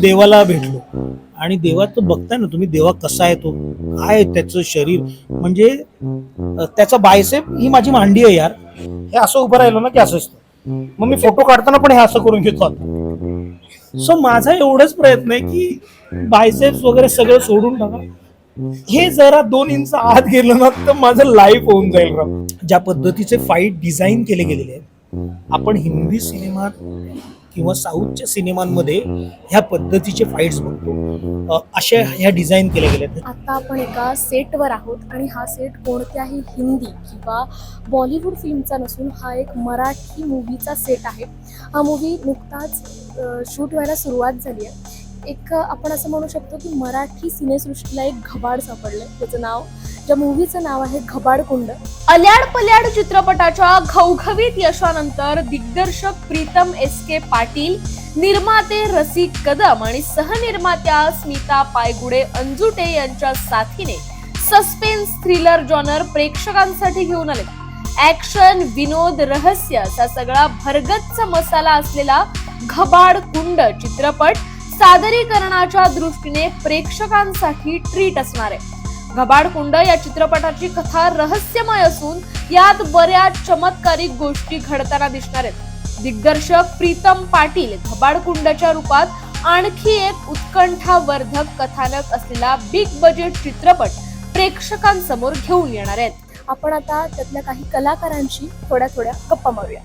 देवाला भेटलो. आणि देवाचं बघताय ना तुम्ही देवा कसा आहे तो काय त्याचं शरीर? म्हणजे त्याचा बायसेप ही माझी मांडी आहे यार. हे असं उभं राहिलो ना की असं असतं. मग मी फोटो काढताना पण हे असं करून घेतो आता. सो माझा एवढाच प्रयत्न आहे की बायसेप्स वगैरे सगळं सोडून टाका. हे जरा दोन इंच आत गेलं ना तर माझं लाईफ होऊन जाईल ज्या पद्धतीचे फाईट डिझाईन केले गेलेले आहेत आपण हिंदी सिनेमात किंवा साऊथच्या सिनेमांमध्ये ह्या पद्धतीचे फाईट्स बघतो. अशा ह्या डिझाईन केल्या गेल्या आहेत. आता आपण एका सेटवर आहोत आणि हा सेट कोणत्याही हिंदी किंवा बॉलिवूड फिल्मचा नसून हा एक मराठी मूवीचा सेट आहे. हा मूवी नुकताच शूट व्हायला सुरुवात झाली आहे. एक आपण असं म्हणू शकतो की मराठी सिनेसृष्टीला एक घबाड सापडलं त्याचं नाव ज्या मूवीचं नाव आहे घबाडकुंड अल्याड पल्याड चित्रपटाच्या घवघवीत यशानंतर दिग्दर्शक प्रीतम एस के पाटील निर्माते रसिक कदम आणि सहनिर्मात्या स्मिता पायगुडे अंजुटे यांच्या साथीने सस्पेन्स थ्रिलर जॉनर प्रेक्षकांसाठी घेऊन आले. ऍक्शन विनोद रहस्य असा सगळा भरगच्च मसाला असलेला घबाड कुंड चित्रपट सादरीकरणाच्या दृष्टीने प्रेक्षकांसाठी ट्रीट असणार. आहे घबाडकुंड या चित्रपटाची कथा रहस्यमय असून यात बऱ्याच चमत्कारिक गोष्टी घडताना दिसणार आहेत. दिग्दर्शक प्रीतम पाटील घबाडकुंडच्या रूपात आणखी एक उत्कंठावर्धक कथानक असलेला बिग बजेट चित्रपट प्रेक्षकांसमोर घेऊन येणार आहेत. आपण आता त्यातल्या काही कलाकारांशी थोड्या थोड्या गप्पा मारूया.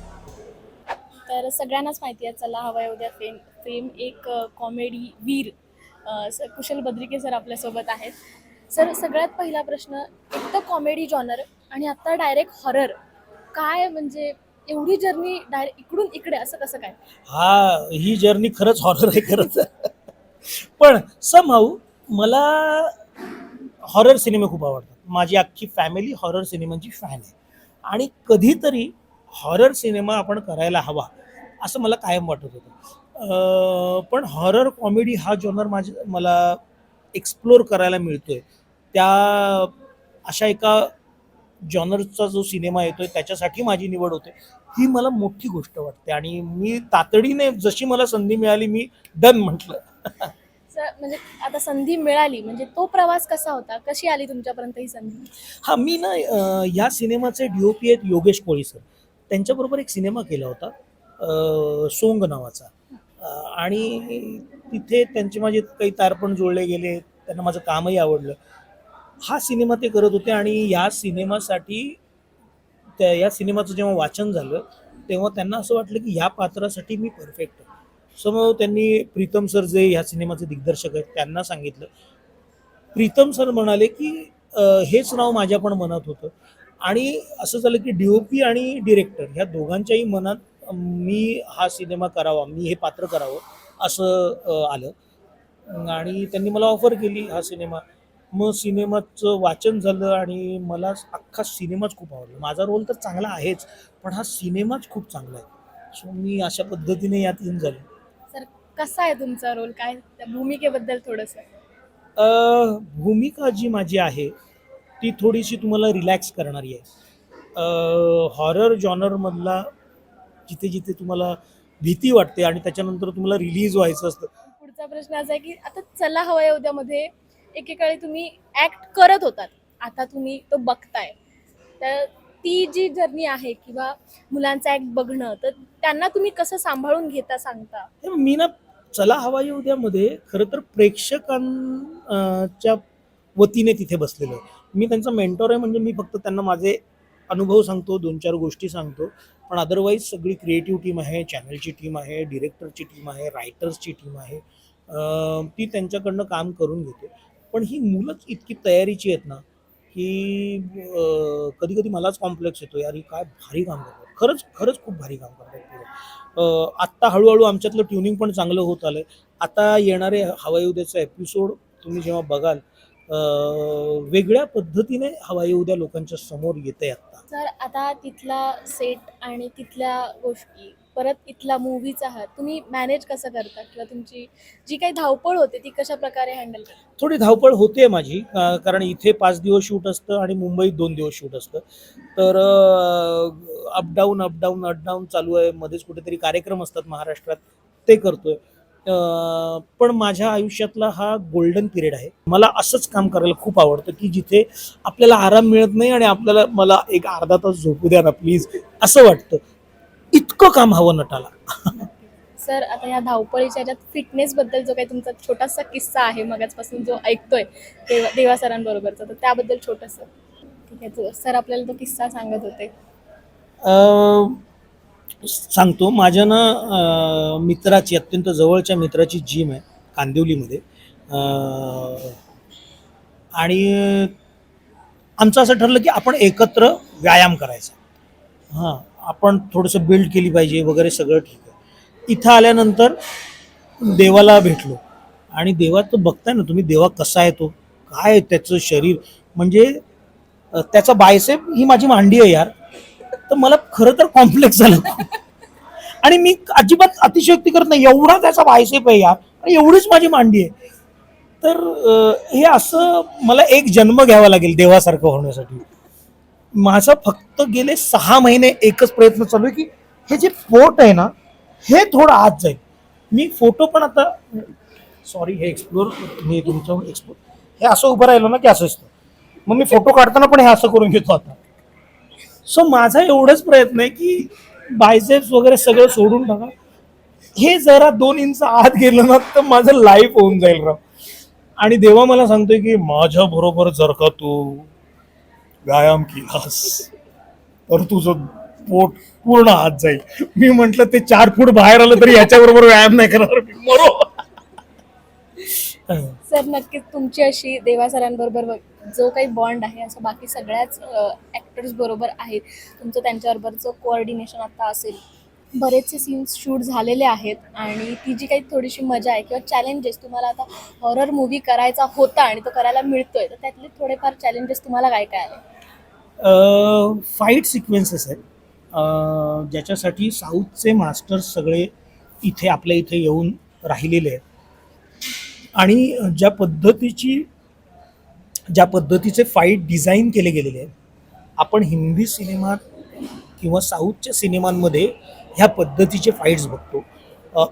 तर सगळ्यांनाच माहिती आहे चला हवा उद्या फेम फेम एक कॉमेडी वीर कुशल बद्रिके सर आपल्यासोबत आहेत. सर सगळ्यात पहिला प्रश्न एक तर कॉमेडी जॉनर आणि आता डायरेक्ट हॉरर काय म्हणजे एवढी जर्नी डायरेक्ट इकडून इकडे असं कसं काय? हा ही जर्नी खरंच हॉरर आहे खरंच. पण समहाऊ मला हॉरर सिनेमे खूप आवडतात. माझी अख्खी फॅमिली हॉरर सिनेमांची फॅन आहे. आणि कधीतरी हॉरर सिनेमा आपण करायला हवा असं मला कायम वाटत होतं. पण हॉरर कॉमेडी हा जॉनर माझ्या मला एक्सप्लोर करायला मिळतोय. त्या अशा एका जॉनरचा जो सिनेमा येतोय त्याच्यासाठी माझी निवड होते. ही मला मोठी गोष्ट वाटते आणि मी तातडीने जशी मला संधी मिळाली मी डन म्हटलं. सर म्हणजे आता संधी मिळाली म्हणजे तो प्रवास कसा होता? कशी आली तुमच्यापर्यंत ही संधी? हा मी ना या सिनेमाचे डी ओ पी आहेत योगेश कोळी सर. त्यांच्याबरोबर एक सिनेमा केला होता सोंग नावाचा. आणि तिथे त्यांचे माझे काही तारपण जोडले गेले त्यांना माझं कामही आवडलं. हा सिनेमा ते करत होते आणि या सिनेमासाठी त्या या सिनेमाचं जेव्हा वाचन झालं तेव्हा त्यांना असं वाटलं की या पात्रासाठी मी परफेक्ट आहे. सो मग त्यांनी प्रीतम सर जे ह्या सिनेमाचे दिग्दर्शक आहेत त्यांना सांगितलं. प्रीतम सर म्हणाले की हेच नाव माझ्या पण मनात होतं. आणि असं झालं की डी ओ पी आणि डिरेक्टर ह्या दोघांच्याही मनात मी हा सिनेमा करावा मी हे पात्र करावं असं आलं. आणि त्यांनी मला ऑफर केली हा सिनेमा. मग सिनेमाचं वाचन झालं आणि मला अख्खा सिनेमाच खूप आवडला. माझा रोल तर चांगला आहेच पण हा सिनेमाच खूप चांगला आहे. सो मी अशा पद्धतीने यात इन झालो. सर कसा आहे तुमचा रोल? काय त्या भूमिकेबद्दल थोडंसं? भूमिका जी माझी आहे ती थोडीशी तुम्हाला रिलॅक्स करणारी आहे. हॉरर जॉनरमधला जिथे जिथे तुम्हाला भीती वाटते आणि त्याच्यानंतर तुम्हाला रिलीज व्हायचं असतं. पुढचा प्रश्न असा आहे की आता चला हवंय उद्यामध्ये एकेकाळी तुम्ही ऍक्ट करत होतात. आता तुम्ही तो बघताय. तर ती जी जर्नी आहे किंवा मुलांचा ऍक्ट बघणं तर त्यांना तुम्ही कसं सांभाळून घेता सांगता? मी ना चला हवाई उद्यामध्ये खरं तर प्रेक्षकांच्या वतीने तिथे बसलेलो आहे. मी त्यांचा मेंटॉर आहे म्हणजे मी फक्त त्यांना माझे अनुभव सांगतो दोन चार गोष्टी सांगतो. पण अदरवाईज सगळी क्रिएटिव्ह टीम आहे चॅनलची टीम आहे डिरेक्टरची टीम आहे रायटर्सची टीम आहे. ती त्यांच्याकडनं काम करून घेते. पण ही मुलंच इतकी तयारीची आहेत ना की कधी कधी मलाच कॉम्प्लेक्स येतो यार ही काय भारी काम करतात. खरंच खरंच खूप भारी काम करतात आत्ता हळूहळू आमच्यातलं ट्युनिंग पण चांगलं होत आलं आहे आता येणारे हवाई उद्याचा एपिसोड तुम्ही जेव्हा बघाल वेगळ्या पद्धतीने हवाई उद्या लोकांच्या समोर येते आत्ता. तर आता तिथला सेट आणि तिथल्या गोष्टी परत इथला मूवीचा आहात तुम्ही मॅनेज कसं करता? किंवा तुमची जी काही धावपळ होते ती कशा प्रकारे हँडल करता? थोडी धावपळ होते माझी अं, कारण इथे पाच दिवस शूट असतं आणि मुंबईत दोन दिवस शूट असतं. तर अपडाऊन अपडाऊन अपडाऊन चालू आहे. मध्येच कुठेतरी कार्यक्रम असतात महाराष्ट्रात ते करतोय. अं, पण माझ्या आयुष्यातला हा गोल्डन पिरियड आहे. मला असंच काम करायला खूप आवडतं की जिथे आपल्याला आराम मिळत नाही आणि आपल्याला मला एक अर्धा तास झोपू द्या ना प्लीज असं वाटतं. इतकं काम हवं नटाला. सर आता ह्या धावपळीच्या ह्याच्यात फिटनेस बद्दल जो काही तुमचा छोटासा किस्सा आहे मगाचपासून जो ऐकतोय देवा देवा सरांबरोबरचा तर त्याबद्दल छोटंसं. ठीक आहे तो- सर आपल्याला तो किस्सा सांगत होते. सांगतो. माझ्या ना मित्राची अत्यंत जवळच्या मित्राची जिम आहे कांदिवलीमध्ये. आणि आमचं असं ठरलं की आपण एकत्र व्यायाम करायचा. हां. आपण थोडंसं बिल्ड केली पाहिजे वगैरे सगळं ठीक आहे. इथं आल्यानंतर देवाला भेटलो. आणि देवाचं बघताय ना तुम्ही देवा कसा आहे तो? काय त्याचं शरीर? म्हणजे त्याचा बायसेप ही माझी मांडी आहे यार. तर मला खरं तर कॉम्प्लेक्स झालं. आणि मी अजिबात अतिशयोक्ती करत नाही. एवढा त्याचा बायसेप आहे यार. आणि एवढीच माझी मांडी आहे. तर हे असं मला एक जन्म घ्यावा लागेल देवासारखं होण्यासाठी. माझा फक्त गेले सहा महिने एकच प्रयत्न चालू आहे की हे जे फोर्ट आहे ना हे थोडं आत जाईल. मी फोटो पण आता सॉरी हे एक्सप्लोर मी तुमचं एक्सप्लोर हे असं उभं राहिलो ना की असं असतं. मग मी फोटो काढताना पण हे असं करून घेतो आता. सो माझा एवढंच प्रयत्न आहे की बायसेप्स वगैरे सगळं सोडून टाका. हे जरा दोन इंच आत गेलं ना तर माझं लाईफ होऊन जाईल राव. आणि देवा मला सांगतोय की माझ्या बरोबर जर का तू व्यायाम केलास तर तुझं पोट पूर्ण आत जाईल. मी म्हंटल ते चार फूट बाहेर आलं तरी याच्याबरोबर व्यायाम नाही करणार मी. मरो. सर नक्कीच तुमची अशी देवा सरांबरोबर जो काही बॉन्ड आहे असं बाकी सगळ्याच ऍक्टर्स बरोबर आहेत. तुमचं त्यांच्याबरोबरचं कोऑर्डिनेशन आता असेल बरेचसे सीन्स शूट झालेले आहेत आणि ती जी काही थोडीशी मजा आहे किंवा चॅलेंजेस तुम्हाला आता हॉरर मूवी करायचा होता आणि तो करायला मिळतोय तर त्यातले थोडेफार चॅलेंजेस तुम्हाला काय काय आले फाईट सिक्वेन्सेस आहेत. ज्याच्यासाठी साऊथचे मास्टर्स सगळे इथे आपल्या इथे येऊन राहिलेले आहेत. आणि ज्या पद्धतीची ज्या पद्धतीचे फाईट डिझाईन केले गेलेले आहेत आपण हिंदी सिनेमात किंवा साऊथच्या सिनेमांमध्ये ह्या पद्धतीचे फाईट्स बघतो.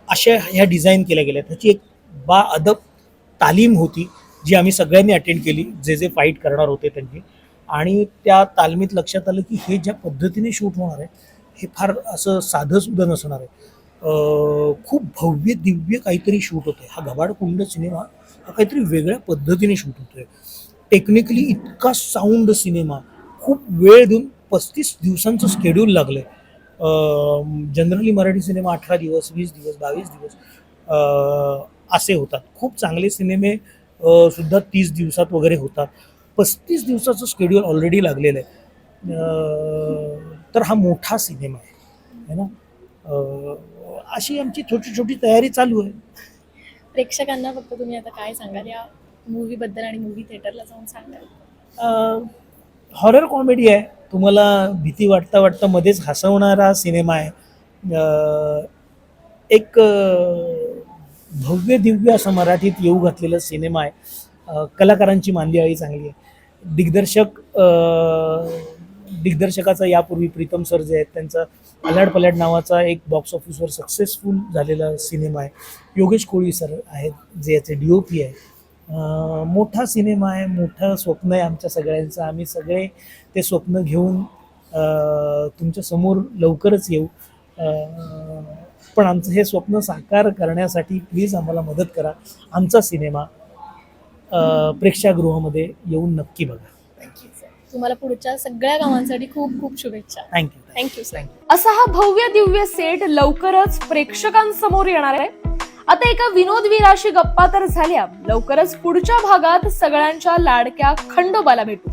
अशा ह्या डिझाईन केल्या गेल्या आहेत ह्याची एक बा अदब तालीम होती जी आम्ही सगळ्यांनी अटेंड केली जे जे फाईट करणार होते त्यांची आणि त्या तालमीत लक्षात आलं की हे ज्या पद्धतीने शूट होणार आहे हे फार असं साधं सुद्धा नसणार आहे. खूप भव्य दिव्य काहीतरी शूट होतं हा गबाडकुंड सिनेमा हा काहीतरी वेगळ्या पद्धतीने शूट होतो आहे टेक्निकली इतका साऊंड सिनेमा खूप वेळ देऊन पस्तीस दिवसांचं स्केड्यूल लागलं आहे जनरली मराठी सिनेमा अठरा दिवस वीस दिवस बावीस दिवस असे होतात. खूप चांगले सिनेमे सुद्धा तीस दिवसात वगैरे होतात. पस्तीस दिवसाचं स्केड्यूल ऑलरेडी लागलेलं आहे. तर हा मोठा सिनेमा आहे. है ना? अशी आमची छोटी छोटी तयारी चालू आहे. प्रेक्षकांना फक्त तुम्ही आता काय सांगाल? या मूवीबद्दल आणि मूवी थिएटरला जाऊन सांगाल. हॉरर कॉमेडी आहे. तुम्हाला भीती वाटता वाटता मध्येच हसवणारा सिनेमा आहे. एक भव्य दिव्य असं मराठीत येऊ घातलेला सिनेमा आहे. कलाकारांची कलाकारांची मांदियाळी चांगली आहे. दिग्दर्शक दिग्दर्शकाचा यापूर्वी प्रीतम सर जे आहेत त्यांचा पलाड पलाड नावाचा एक बॉक्स ऑफिसवर सक्सेसफुल झालेला सिनेमा आहे. योगेश कोळी सर आहेत जे याचे डी ओ पी आहे. मोठा सिनेमा आहे मोठं स्वप्न आहे आमच्या सगळ्यांचं. आम्ही सगळे ते स्वप्न घेऊन अं, तुमच्यासमोर लवकरच येऊ. पण आमचं हे स्वप्न साकार करण्यासाठी प्लीज आम्हाला मदत करा. आमचा सिनेमा अं, प्रेक्षागृहामध्ये येऊन नक्की बघा. थँक्यू सर तुम्हाला पुढच्या सगळ्या कामांसाठी खूप खूप शुभेच्छा. थँक्यू थँक्यू असा हा भव्य दिव्य सेट लवकरच प्रेक्षकांसमोर येणार आहे. आता एका विनोदवीराशी गप्पा तर झाल्या. लवकरच पुढच्या भागात सगळ्यांच्या लाडक्या खंडोबाला भेटू.